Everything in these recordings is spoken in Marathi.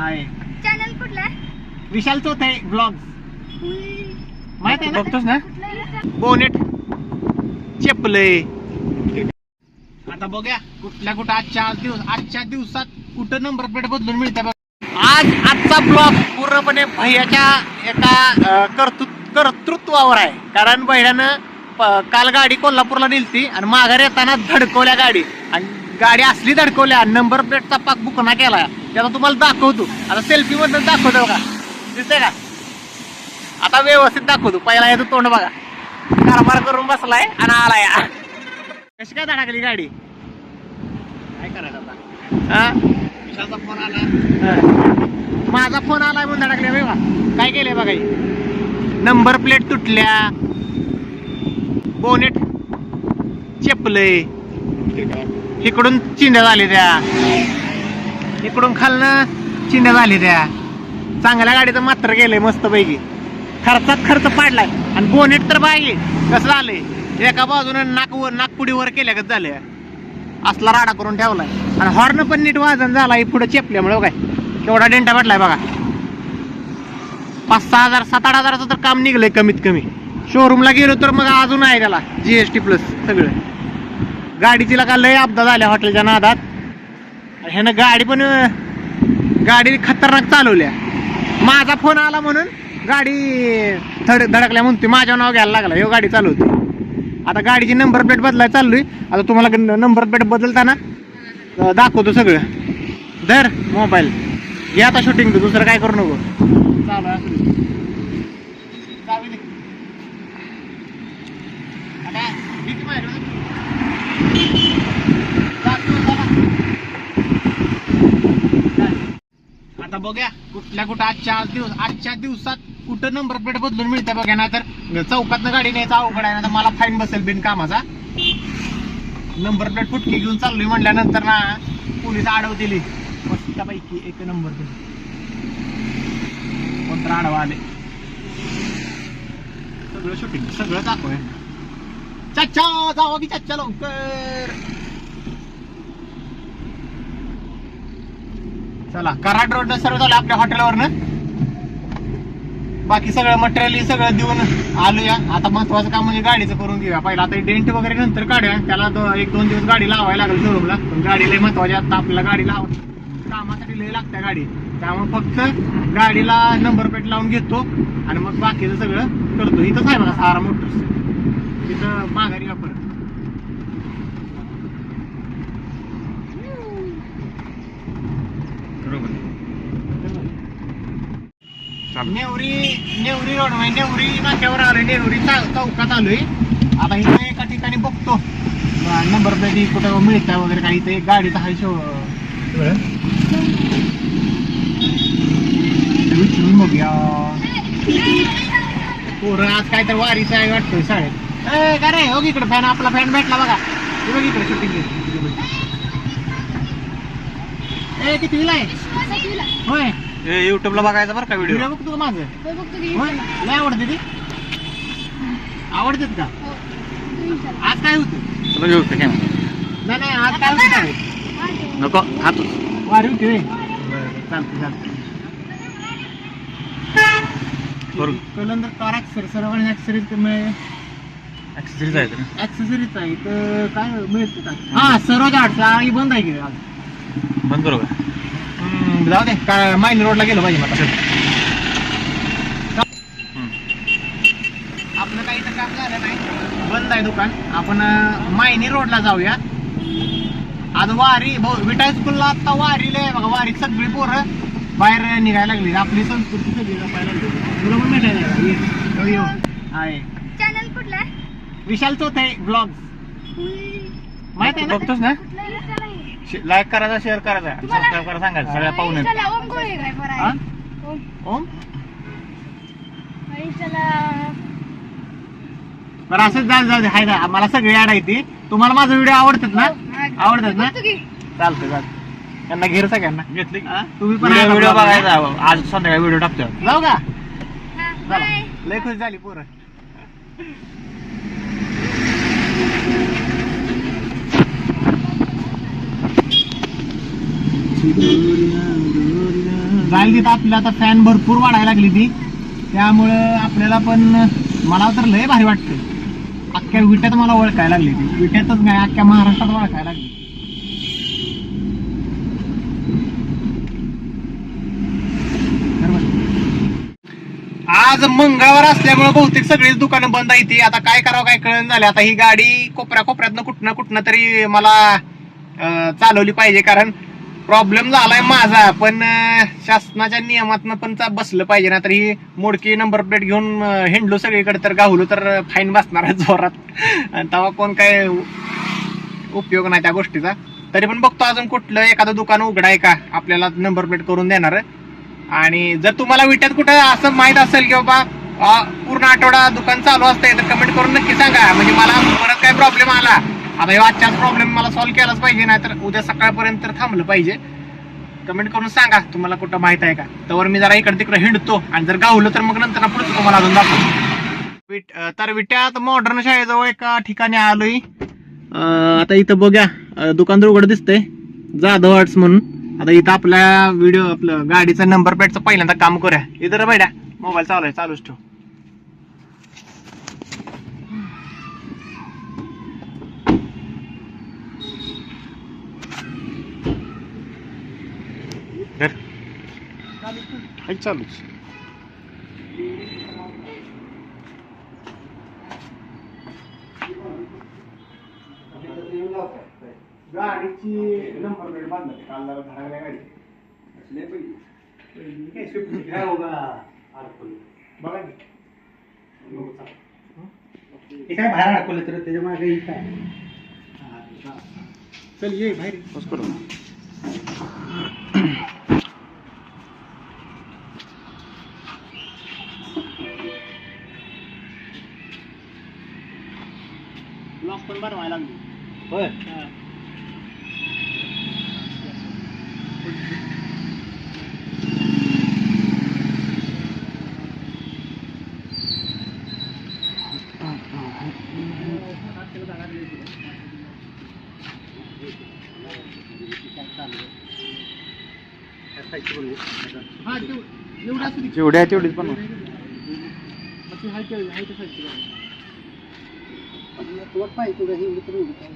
आहे. चॅनल कुठला? आहे? विशाल चौथे ब्लॉग माहीत आहे ना? बघतोस ना? आहे? बोनेट. चेपलय आता बघूया कुठल्या कुठं आजच्या आज दिवस आजच्या दिवसात कुठं नंबर प्लेट बदलून मिळते बघ. आज आजचा ब्लॉग पूर्णपणे भैयाच्या एका कर्तृ कर्तृत्वावर आहे. कारण भैयानं काल गाडी कोल्हापूरला नेलती आणि माघारी येताना धडकवल्या गाडी. आणि गाडी असली धडकवल्या नंबर प्लेटचा पाक बुकना केला. त्याचा तुम्हाला दाखवतो. आता सेल्फी मधून दाखवतो का दिसतंय का? आता व्यवस्थित दाखवतो. पहिला येतो तोंड बघा. कारभार करून बसलाय आणि आलाय. कशी काय धडकली गाडी? काय करायचं आता? हा? विशालचा फोन आला. हा. माझा फोन आलाय म्हणून धडकले बघा काय केलंय बघा नंबर प्लेट तुटल्या. बोनेट चेपलय. इकडून चिंध्या झाली त्या. इकडून खालनं चिंध्या झाली त्या. चांगल्या गाडीचं मात्र गेलंय मस्त पैकी खर्चात खर्च पाडलाय. आणि बोनेट तर पाहिजे कसं झालंय? एका बाजूनं नाक वर नागपुडी वर केल्यागत झालंय. असला राडा करून ठेवलाय. आणि हॉर्न पण नीट वाजन झालाय पुढे चेपल्यामुळे हो काय? केवढा डेंटा पडलाय बघा. पाच सहा हजार सात आठ हजाराचं तर काम निघलंय कमीत कमी शोरूमला गेलो तर मग अजून आहे त्याला. जीएसटी प्लस सगळं. गाडीची का लय अपघात झाल्या हॉटेलच्या नादात. ह्यानं गाडी पण गाडी खतरनाक चालवल्या. माझा फोन आला म्हणून गाडी थड धडकल्या म्हणतोय माझ्या नाव घ्यायला लागला. हो गाडी चालवते आता गाडीची नंबर प्लेट बदलाय चाललोय. आता तुम्हाला नंबर प्लेट बदलताना दाखवतो सगळं. धर मोबाईल. घे आता शूटिंग तू दुसरं काय करू नको. चालू आहे असं. चावी दे. आता भीती माझ्याकडे. जातो चला. चल. आता बघा कुठल्या कुठं आजच्या आज दिवस आजच्या दिवसात कुठं नंबर प्लेट बदलून मिळते बघा. ना तर चौकातनं गाडी न्यायचा अवघड आहे. ना तर मला फाईन बसेल बिन कामाचा. नंबर प्लेट फुटकी घेऊन चाललोय म्हणल्यानंतर ना पोलीस अडवतील मस्तपैकी एक नंबर प्लेट कोणतं आडवा आले. सगळं शूटिंग सगळं दाखव चच्चा जावा की चाच्या लवकर. चला कराड रोड सर्व झालं आपल्या हॉटेलवरनं बाकी सगळं मटेरियल सगळं देऊन आलूया. आता महत्वाचं काम म्हणजे गाडीचं करून घेऊया. पहिला आता डेंट वगैरे नंतर काढूया. त्याला दो- एक दोन दिवस गाडी लावायला लागेल शोरूमला पण गाडी लय महत्वाची आता आपल्याला गाडी लाव कामासाठी लय लागत्या गाडी. त्यामुळे फक्त गाडीला नंबर प्लेट लावून घेतो आणि मग बाकीचं सगळं करतो. इथंच आहे बघा सारा मोटर्स तिथं माघारी वापर नेवरी नेवरी रोड म्हणजे नेवरी नाक्यावर आलोय. नेवरी चा- चौकात आलोय. आता इथं एका ठिकाणी बघतो. नंबर प्लेट कुठं मिळतं वगैरे काही इथं एक गाडीचा आहे शो. विचारून बघूया. पोरं आज काय तर वारीचं आहे वाटतोय शाळेत. ए का रे? हो इकडे फॅन आपला फॅन भेटला बघा. हे बघ इकडे शूटिंग ए किती आहे. होय. युट्यूबला बघायचा बरं का व्हिडिओ बघतो का माझं? होय, बघतो की होय? इंस्टाला. लय आवडते ती आवडतात का? हो. आज काय होतं? तुला घेऊ का? camera? नाही नाही आज काय होतं काय. नको हातूच वारी होती होय. चालतं चालतं बरोबर. कलंदर कार ऍक्सरी सर्व ऍक्सरीज ऍक्सेसरीज आहेत ना? ऍक्सेसरीज आहे तर काय मिळतं का? हा सर्व आठचा ही बंद आहे की आज. बंद करू का? जाऊ दे काय मायनी रोडला गेलो पाहिजे मला. आपलं काही तर काम झालं नाही बंद आहे दुकान आपण मायनी रोडला जाऊया आज वारी भाऊ विटाय स्कूलला आता वारीला आहे बघा वारीत सगळी पोरं बाहेर निघायला लागली आपली संस्कृती सगळी जपायला लागली तुला पण भेटायला आहे का? ये. हो, ये. आहे चॅनल कुठला आहे? विशाल चौथे ब्लॉग माहीत आहे ना बघतोस ना आहे? लाईक करायचा शेअर करायचा. सबस्क्राईब करा सांगायचं. सगळ्या इंस्टाला ओम कोळीकर आहे. हा? ओम. ओम? इंस्टाला बरं असंच जाऊ जाऊ दे हाय ना मला सगळी ऍड आहे ती. तुम्हाला माझा व्हिडिओ आवडतात ना? आवडतात ना? बघतो की. चालतं चालतं त्यांना घेर सगळ्यांना. घेतले हा? तुम्ही पण व्हिडिओ आहे व्हिडिओ का बघायचा आज संध्याकाळी व्हिडिओ टाकतो जाऊ का? हा, चला. बाय. लय खुश झाली पोरं. जाईल तिथं आपल्याला आता फॅन भरपूर वाढायला लागली ती. त्यामुळं आपल्याला पण मला तर लय भारी वाटतं अख्ख्या विट्यात मला ओळखायला लागली ती. विट्यातच नाही अख्ख्या महाराष्ट्रात ओळखायला लागली आज मंगळवार असल्यामुळे बहुतेक सगळीच दुकानं बंद आहे ती. आता काय करावं काय कळण झालं. आता ही गाडी कोपऱ्या कोपऱ्यातनं कुठनं कुठनं तरी मला चालवली पाहिजे. कारण प्रॉब्लेम झालाय माझा पण शासनाच्या नियमातनं पण चा- बसलं पाहिजे ना तर ही मोडकी नंबर प्लेट घेऊन हिंडलो सगळीकडे तर गावलो तर फाईन बसणार आहे जोरात. आणि तेव्हा कोण काय उपयोग नाही त्या गोष्टीचा. तरी पण बघतो अजून कुठलं एखादं दुकान उघडाय आहे का आपल्याला नंबर प्लेट करून देणार. आणि जर तुम्हाला विट्यात कुठं असं माहीत असेल की बाबा पूर्ण आठवडा दुकान चालू असतंय तर कमेंट करून नक्की सांगा. म्हणजे मला परत काय प्रॉब्लेम आला आता ह्यो आजच्याच प्रॉब्लेम मला सॉल्व्ह केलाच पाहिजे नाही तर उद्या सकाळपर्यंत तर थांबलं पाहिजे. कमेंट करून सांगा तुम्हाला कुठं माहीत आहे का? तर मी जरा इकडे तिकडे हिंडतो आणि जर गावलं तर मग नंतर ना पुढचं तुम्हाला अजून दाखवतो. तर विट्यात मॉडर्न शाळेजवळ एका ठिकाणी आलोय. आता इथं बघा दुकान उघड दिसतंय. जाधव आर्ट्स म्हणून. आता इथं आपल्या व्हिडिओ आपलं गाडीचा नंबर प्लेटचं पहिल्यांदा काम करूया. इथं बैड्या मोबाईल चालू आहे चालूच ठेव. धर. आहे चालूच गाडीची नंबर प्लेट बांधली काल जरा धडाकल्या गाडी. बघा की. हे काय बाहेर अडकवलं तर त्याच्यामागे ही काय? चल ये बाहेर. बस करू ब्लॉक पण बनवायला लागली होय हा तेव- एवढं असू दे. जेवढ्या तेवढीच पण मग ती हाय ते- हाय पाहिजे हे काय.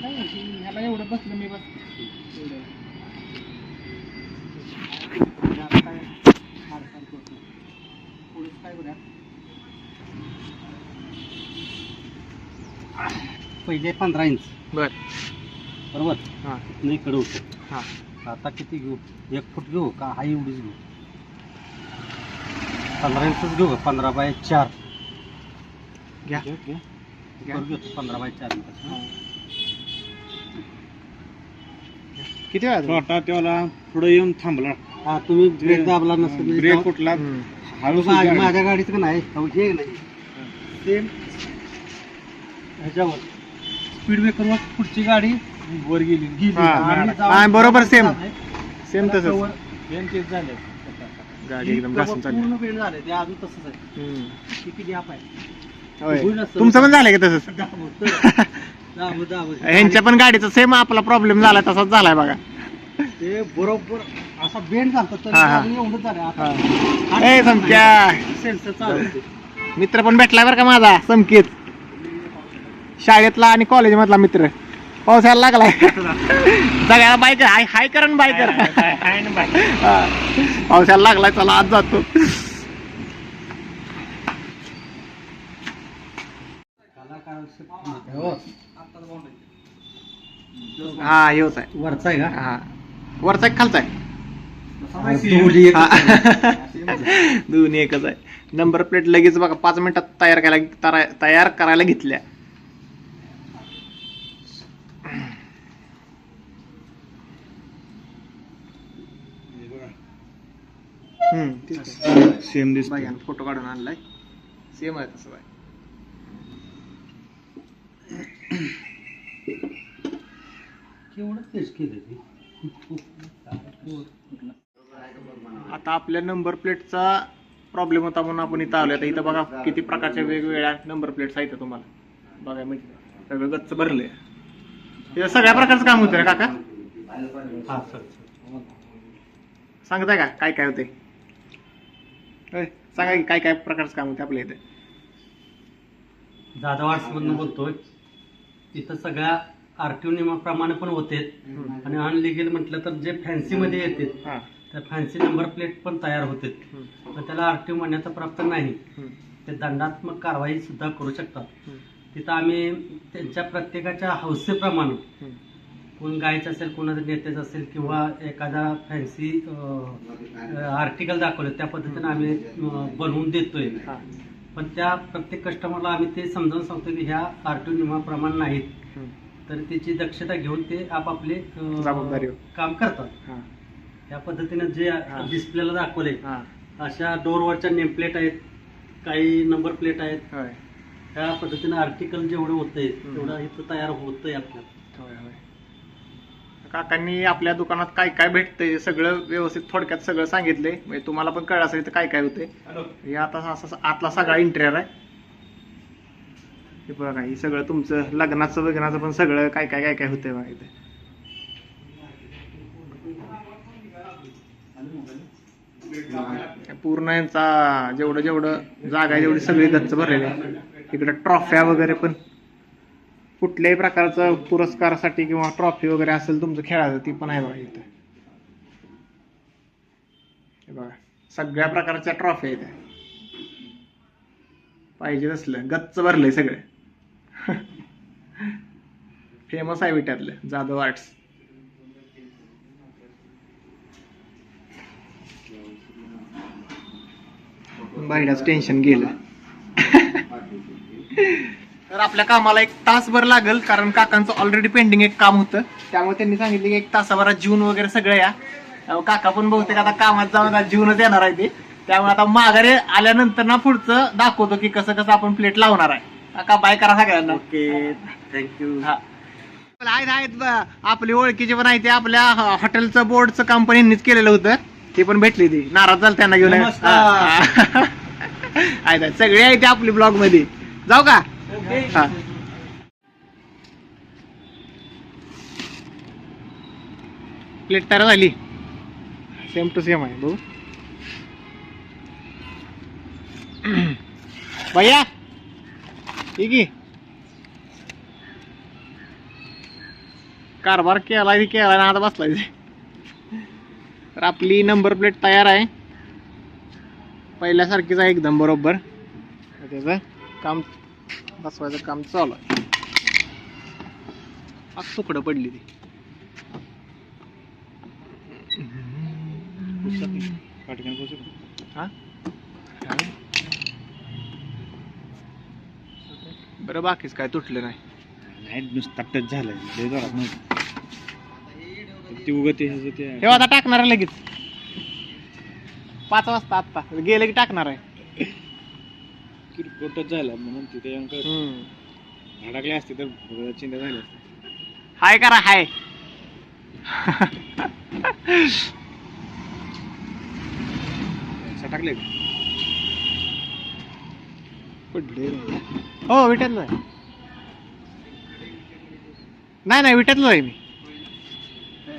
नाही, ह्याला एवढं बसलं मी बस पहिले पंधरा इंच बर. बरोबर? हा. नाही इकडं होतं. हा. आता किती घेऊ? एक फूट घेऊ का? हा एवढीच घेऊ. पंधरा इंचच घेऊ का? पंधरा बाय चार. घ्या. घेतो पंधरा बाय चार इंच किती वेळा छोटा त्याला पुढे येऊन थांबला. हा तुम्ही ब्रेक दाबला नसेल ब्रेक कुठला. हळू माझ्या गाडीचं नाही? हे नाही. सेम ह्याच्यावर. स्पीड ब्रेकरवर पुढची गाडी वर गेली. गेली. हा, हा, बरोबर. सेम. त्याला तसंच. cover बेंचेस झाले गाडी एकदम cover घासून चालली. पूर्ण बेंड झाले ते अजून तसंच आहे. किती गॅप आहे? होय. तुमचं पण झालंय का तसंच. ह्यांच्या पण गाडीचा सेम आपला प्रॉब्लेम झाला तसाच झालाय बघा ते बरोबर असा बेंड झालता तर हा, हा. अजून एवढं झालं हा. आता ए समक्या सेन्सर चालू होते. मित्र पण भेटला बरं का माझा संकेत शाळेतला आणि कॉलेज मधला मित्र पावसाळ्याला लागलाय सगळ्याला बाईक हाय हाय कर बाईक कर पावसाळ्याला लागलाय चला आज जातो त्याला काय आवश्यक- हो. हा हेच आहे वरचा आहे का? हा. वरचा एक खालचा आहे. दोन्ही एकच आहे. आहे. नंबर प्लेट लगेच बघा पाच मिनिटात तयार करायला तयार करायला घेतल्या. हम्म. सेम दिसतो फोटो काढून आणलाय. सेम आहे तसं आहे ते आता आपल्या नंबर प्लेटचा प्रॉब्लेम होता म्हणून आपण इथं आलोय. आता इथं बघा किती प्रकारच्या वेगवेगळ्या नंबर प्लेट्स आहेत तुम्हाला. बघा म्हणजे सगळं गच्च भरलंय. हे सगळ्या प्रकारचं काम होतं रे काका. हा सर सांगताय का? काय काय होते सांगा की काय काय प्रकारचं काम होते आपल्या इथे? जाधव आर्ट्समधनं बोलतोय. इथं सगळ्या आरटीओ नियमाप्रमाणे पण होते. आणि अनलिगल म्हटलं तर जे फॅन्सीमध्ये येते हां. त्या फॅन्सी नंबर प्लेट पण तयार होते. पण त्याला आरटीओ मान्यता प्राप्त नाही. ते दंडात्मक कारवाई सुद्धा करू शकतात. तिथं आम्ही त्यांच्या प्रत्येकाच्या हौसेप्रमाणे कोण गायचं असेल कोणाचं नेत्याचं असेल किंवा एखादा फॅन्सी आर्टिकल दाखवलं त्या पद्धतीने आम्ही बनवून देतोय. पण त्या प्रत्येक कस्टमरला आम्ही ते समजावून सांगतो की ह्या आरटीओ नियमाप्रमाणे नाहीत. तर त्याची दक्षता घेऊन ते आपापले अं, जबाबदारीवर. काम करतात. हां. या पद्धतीने जे हा. डिस्प्लेला दाखवले हां. अशा डोरवरच्या नेम प्लेट आहेत काही नंबर प्लेट आहेत. होय. त्या पद्धतीने आर्टिकल जेवढं हम्म. तेवढं इथं तयार होतंय आपल्याला. होय होय. काकांनी आपल्या दुकानात काय काय भेटतंय सगळं व्यवस्थित थोडक्यात सगळं सांगितलंय. म्हणजे तुम्हाला पण कळलं असेल काय काय होते हे आता असा आतला सगळा इंटेरियर आहे. हे बघा हे सगळं तुमचं लग्नाचं वगैरेचं पण सगळं काय काय काय काय होतंय बघा इथे. पूर्ण यांचा जेवढं जेवढं जागा आहे जेवढी सगळी गच्च भरलेली आहे. इकडे ट्रॉफ्या वगैरे पण कुठल्याही प्रकारचं पुरस्कारासाठी किंवा ट्रॉफी वगैरे असेल तुमचं खेळाचं ती पण आहे बघा इथं. हे बघा सगळ्या प्रकारच्या ट्रॉफी आहेत. पाहिजे असलं गच्च भरलंय सगळं. फेमस आहे विट्यातलं जाधव आर्ट्स बायडाच टेन्शन गेलं. तर आपल्या कामाला एक तासभर लागेल कारण काकांचं ऑलरेडी पेंडिंग एक काम होतं. त्यामुळे त्यांनी सांगितलं की एक तासाभरात जीवन वगैरे सगळं या. काका पण बहुतेक आता कामात जाऊन जीवनच येणार आहे ते. त्यामुळे आता माघारी आल्यानंतर ना पुढचं दाखवतो की कसं कसं आपण प्लेट लावणार आहे. काका बाय करा सगळ्यांना. ओके थँक्यू हा. आहेत आहेत आपली ओळखीचे पण आहे ते. आपल्या हॉटेलचं बोर्डचं काम पण यांनीच केलेलं होतं. ते पण भेटली ती. नाराज झालं त्यांना घेऊन. आहेत. सगळे आहेत ते आपली ब्लॉगमध्ये. जाऊ का? हा. प्लेट तयार झाली. सेम टू सेम आहे बघू. भैया ठीक आहे कारभार केलाय केलाय ना आता बसलाय. तर आपली नंबर प्लेट तयार आहे. पहिल्यासारखीच आहे एकदम बरोबर. त्याचं काम बसवायचं काम चालू आहे. आज तुकडं पडली ती? हा? बरं बाकीच काय तुटलं नाही. नाही नुसता टच लय जोरात नव्हतं. ते उगं ते ह्याचं ते हे आता टाकणार आहे लगेच. पाच वाजता आत्ता. गेलं की टाकणार आहे. किरकोळ टच झाला म्हणून ते त्याच्यानंतर हम्म. धडकले असते तर चिंता झाल्या असत्या. हाय करा हाय. सटाकले पडले हो विट्यातलं आहे नाही नाही विट्यातलं आहे मी.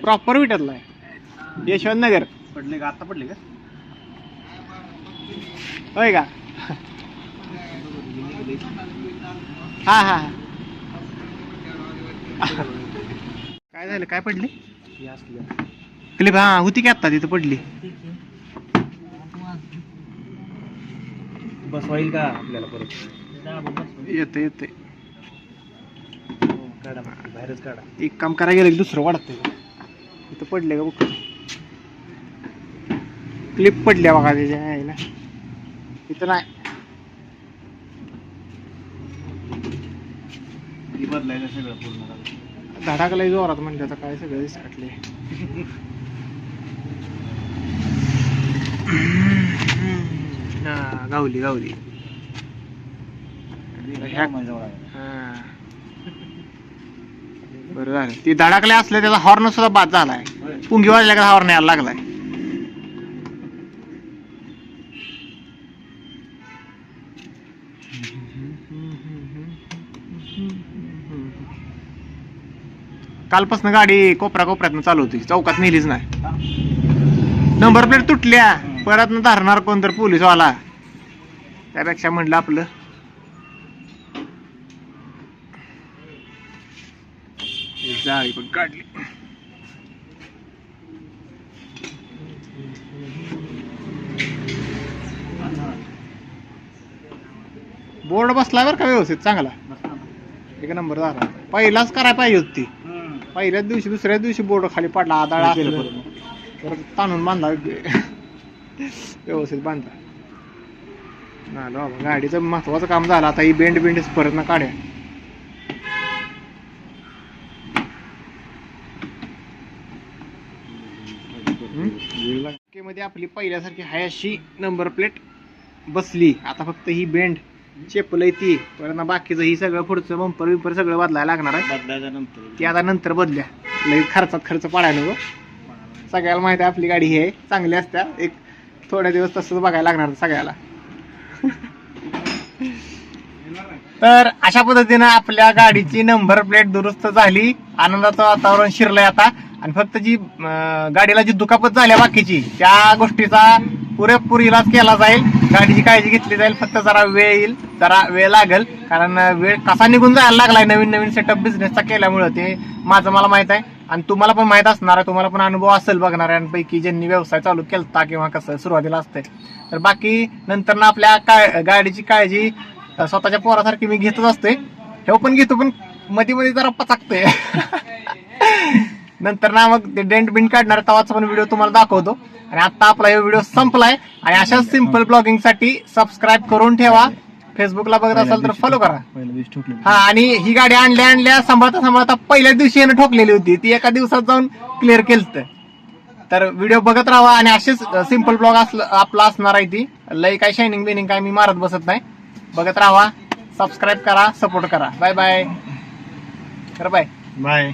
प्रॉपर विट्यातलं आहे यशवंत नगर पडले का? आता पडले का? होय का? हा हा काय झालं? काय पडली? हे क्लिप हा होती की आत्ता तिथं पडली. बसवाईल का आपल्याला परत? येते येते काढा मग, बाहेरच काढा. एक काम करायला गेलं की दुसरं वाढतंय. इथं पडले का बघ? क्लिप पडल्या बघा त्याच्या आहे ना इथं नाही. बदलायचं सगळं पूर्ण जोरात म्हणजे आता काय सगळं हा गावली गावली. ह्या- हा. बरं झालं. ती धडाकले असले त्याचा हॉर्न सुद्धा बाद झालाय. पुंगी वाजल्या का हॉर्न यायला लागलाय. कालपासून गाडी कोपऱ्या कोपऱ्यातनं चालू होती. चौकात नेलीच नाही. नंबर प्लेट तुटल्या. परत धरणार कोण तर पोलीसवाला. त्यापेक्षा म्हणलं आपलं. जाळी पण काढली. बोर्ड बसला बरं का व्यवस्थित चांगला? एक नंबर झाला पहिलाच करायला पाहिजे होती पहिल्याच दिवशी दुसऱ्या दिवशी बोर्ड खाली पडला आदाळा परत ताणून बांधा व्यवस्थित बांधा झालं बाबा गाडीचं महत्वाचं काम झालं. आता ही बेंड बिंड परत ना काढ्या. मध्ये आपली पहिल्यासारखी हाय अशी नंबर प्लेट बसली. आता फक्त ही बेंड चेपलय ती. परत ना बाकीचं ही सगळं पुढचं बंपर बिंपर सगळं बदलायला लागणार आहे. बदलायच्या नंतर. ती आता नंतर बदल्या. लई खर्चात खर्च पडायला नको. सगळ्याला माहिती आहे आपली गाडी ही आहे चांगली असत्या. एक थोड्या दिवस तसंच बघायला लागणार सगळ्याला. तर अशा पद्धतीनं आपल्या गाडीची नंबर प्लेट दुरुस्त झाली. आनंदाचं वातावरण शिरलंय आता. आणि फक्त जी गाडीला जी दुखापत झाल्या बाकीची त्या गोष्टीचा पुरेपूर इलाज केला जाईल. गाडीची काळजी घेतली जाईल. फक्त जरा वेळ येईल जरा वेळ लागेल. कारण वेळ कसा निघून जायला लागलाय नवीन नवीन सेटअप बिझनेसचा केल्यामुळं ते माझं मला माहीत आहे. आणि तुम्हाला पण माहीत असणार आहे तुम्हाला पण अनुभव असेल बघणाऱ्यांपैकी ज्यांनी व्यवसाय चालू केलता किंवा कसं सुरुवातीला असते तर बाकी नंतर ना आपल्या काय गाडीची काळजी स्वतःच्या पोरासारखी मी घेतच असते हे पण घेतो पण मध्ये मध्ये जरा पचाकतोय. नंतर ना मग ते डेंट बिंट काढणार तवाचा पण व्हिडिओ तुम्हाला दाखवतो. आणि आता आपला हे व्हिडिओ संपलाय आणि अशाच सिंपल ब्लॉगिंगसाठी सबस्क्राईब करून ठेवा. फेसबुकला बघत असाल तर फॉलो करा. पहिल्या हा आणि ही गाडी आणल्या आणल्या सांभाळता सांभाळता पहिल्याच दिवशी यानं ठोकलेली होती. ती एका दिवसात जाऊन क्लिअर केलं तर व्हिडिओ बघत राहा आणि असेच सिंपल ब्लॉग आपला असणार आहे ती. लय काय शायनिंग बिनिंग काय मी मारत बसत नाही. बघत राहा सबस्क्राईब करा सपोर्ट करा. Bye bye bye. बाय.